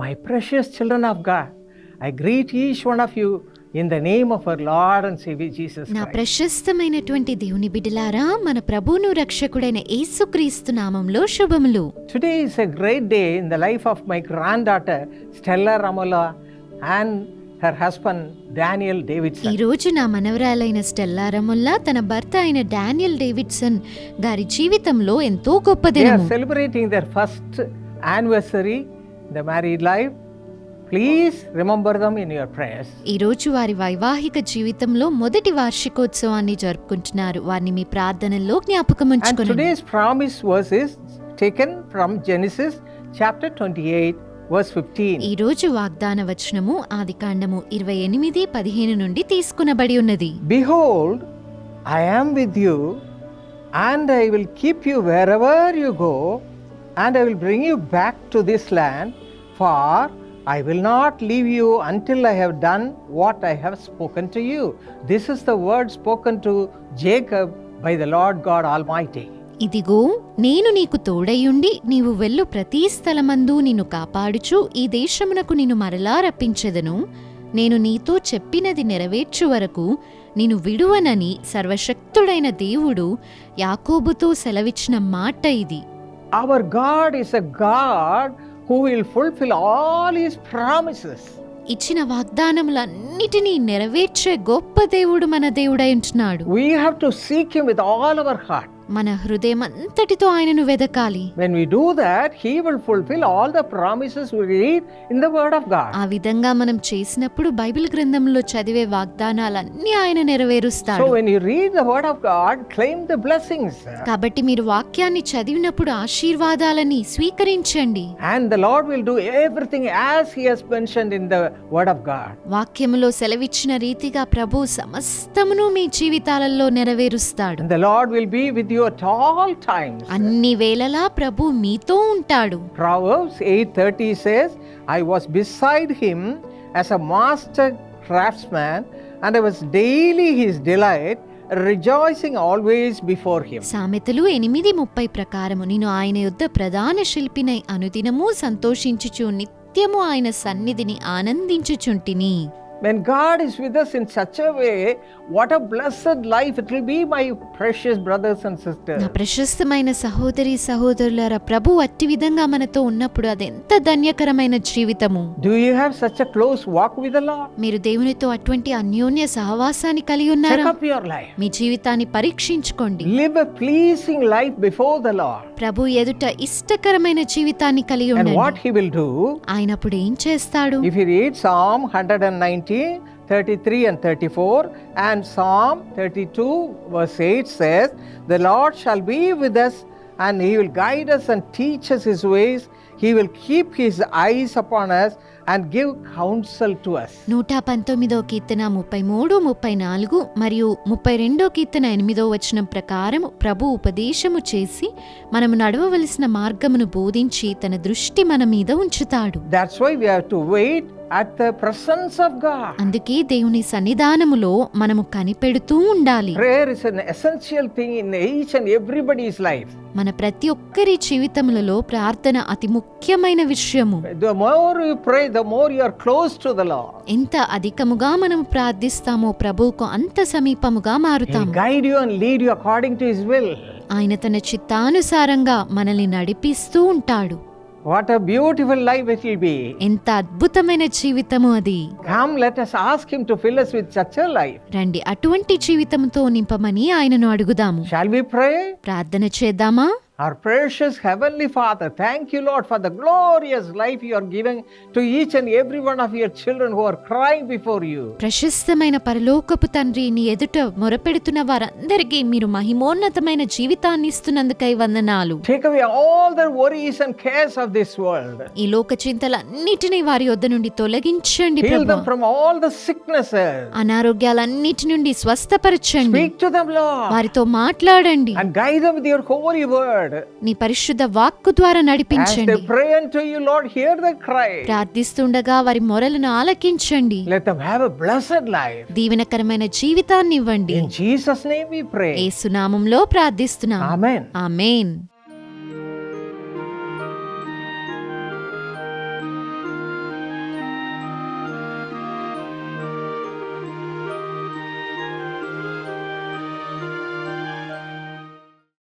My precious children of God, I greet each one of you in the name of our Lord and Savior Jesus నా. ప్రశస్తమైనటువంటి దేవుని బిడ్డలారా మన ప్రభువును రక్షకుడైన యేసుక్రీస్తు నామంలో శుభములు Today is a great day in the life of my granddaughter Stella Ramola and her husband Daniel ఈ Davidson. రోజు నా మనవరాలైన స్టెల్లా రముల్లా తన భర్త అయిన డానియల్ డేవిడ్సన్ గారి జీవితంలో ఎంతో గొప్ప They are దినము celebrating their the married life please remember them in your prayers ఈ రోజు వారి వైవాహిక జీవితంలో మొదటి వార్షికోత్సవాన్ని జరుపుకుంటున్నారు. వారిని మీ ప్రార్థనలో జ్ఞాపకం ఉంచుకోండి promise verse is taken from Genesis chapter 28 ఈ రోజు వాగ్దాన వచనము ఆది కాండము ఇరవై ఎనిమిది పదిహేను నుండి తీసుకునబడి ఉన్నది. Behold I am with you and I will keep you wherever you go and I will bring you back to this land for I will not leave you until I have done what I have spoken to you this is the word spoken to Jacob by the Lord God Almighty ఇదిగో నేను నీకు తోడయ్యుండి నీవు వెళ్ళు ప్రతి స్థలమందు నిన్ను కాపాడుచు ఈ దేశమునకు నిన్ను మరలా రప్పించదను. నేను నీతో చెప్పినది నెరవేర్చు వరకు నిన్ను విడువనని సర్వశక్తుడైన దేవుడు యాకోబుతో సెలవిచ్చిన మాట ఇది. Our God is a God who will fulfill all His promises. ఇచ్చిన వాగ్దానములన్నిటినీ నెరవేర్చే గొప్ప దేవుడు మన దేవుడై ఉంటున్నాడు We have to seek Him with all our heart. మన హృదయమంతటితో ఆయనను వెదకాలి When we do that, He will fulfill all the promises we read in the Word of God. ఆ విధంగా మనం చేసినప్పుడు బైబిల్ గ్రంథంలో చదివే వాగ్దానాలన్నీ ఆయన నెరవేరుస్తాడు So when you read the Word of God, claim the blessings. కాబట్టి మీరు వాక్యాన్ని చదివినప్పుడు ఆశీర్వాదాలని స్వీకరించండి And the Lord will do everything as He has mentioned in the Word of God. వాక్యములో సెలవిచ్చిన రీతిగా ప్రభు సమస్తమును మీ జీవితాలలో నెరవేరుస్తాడు the Lord will be with you all times అన్ని వేళలా ప్రభు మీతో ఉంటాడు. Proverbs 8:30 says I was beside him as a master craftsman and I was daily delight rejoicing always before him సామెతలు ఎనిమిది ముప్పై ప్రకారము. నేను ఆయన యుద్ధ ప్రధాన శిల్పినై అనుదినము సంతోషించుచు నిత్యము ఆయన సన్నిధిని ఆనందించుచుంటిని. When God is with us in such a way, what a blessed life it will be, my precious brothers and sisters. నా ప్రశస్తమైన సహోదరి సహోదరులారా ప్రభు అట్టి విధంగా మనతో ఉన్నప్పుడు అదెంత ధన్యకరమైన జీవితము Do you have such a close walk with the Lord? మీరు దేవునితో అటువంటి అన్యోన్య సహవాసాన్ని కలిగి Check ఉన్నారా up your life. మీ జీవితాన్ని పరీక్షించుకోండి Live a pleasing life before the Lord. ప్రభు ఎదుట ఇష్టకరమైన జీవితాన్ని కలిగి And what ఉండండి He will do, ఆయన అప్పుడు ఏం చేస్తాడు If you read Psalm 119, 33 and 34, and Psalm 32, verse 8 says, The Lord shall be with us, and He will guide us and teach us His ways. He will keep His eyes upon us and give counsel to us. నూట పంతొమ్మిదో కీర్తన ముప్పై మూడు ముప్పై నాలుగు మరియు ముప్పై రెండో కీర్తన ఎనిమిదో వచనం ప్రకారం ప్రభు ఉపదేశము చేసి మనము నడవవలసిన మార్గమును బోధించి తన దృష్టి మన మీద ఉంచుతాడు That's why we have to wait at the presence of God. అందుకే దేవుని సన్నిధానములో మనము కనిపెడుతూ ఉండాలి Prayer is an essential thing in each and everybody's life. మన ప్రతి ఒక్కరి జీవితములలో ప్రార్థన అతి ముఖ్యమైన విషయము The more you pray, the more you are close to the Lord. ఎంత అధికముగా మనం ప్రార్థిస్తామో ప్రభువుకు అంత సమీపముగా మారుతాము guide you and lead you according to His will. ఆయన తన చిత్తానుసారంగా మనల్ని నడిపిస్తూ ఉంటాడు What a beautiful life it will be. ఎంత అద్భుతమైన జీవితము అది Come, let us ask Him to fill us with such a life. రండి అటువంటి జీవితంతో నింపమని ఆయనను అడుగుదాము Shall we pray? ప్రార్థన చేద్దామా Our precious Heavenly Father, thank you, Lord, for the glorious life you are giving to each and every one of your children who are crying before you. ప్రశస్తమైన పరలోకపు తండ్రి నీ ఎదుట మొరపెడుతున్న వారందరికీ మీరు మహిమోన్నతమైన జీవితాన్ని ఇస్తున్నందుకై వందనాలు Take away all the worries and cares of this world. ఈ లోక చింతలన్నిటినీ వారి వద్ద నుండి తొలగించండి Heal them Prabhu from all the sicknesses. అనారోగ్యాలన్నిటి నుండి స్వస్థపరచండి Speak to them, Lord, వారితో మాట్లాడండి and guide them with your holy word. నీ పరిశుద్ధ వాక్కు ద్వారా నడిపించండి. ప్రార్థిస్తుండగా వారి మొరలను ఆలకించండి. Let them have a blessed దీవెనకరమైన జీవితాన్ని ఇవ్వండి ఇన్ జీసస్ నేమ్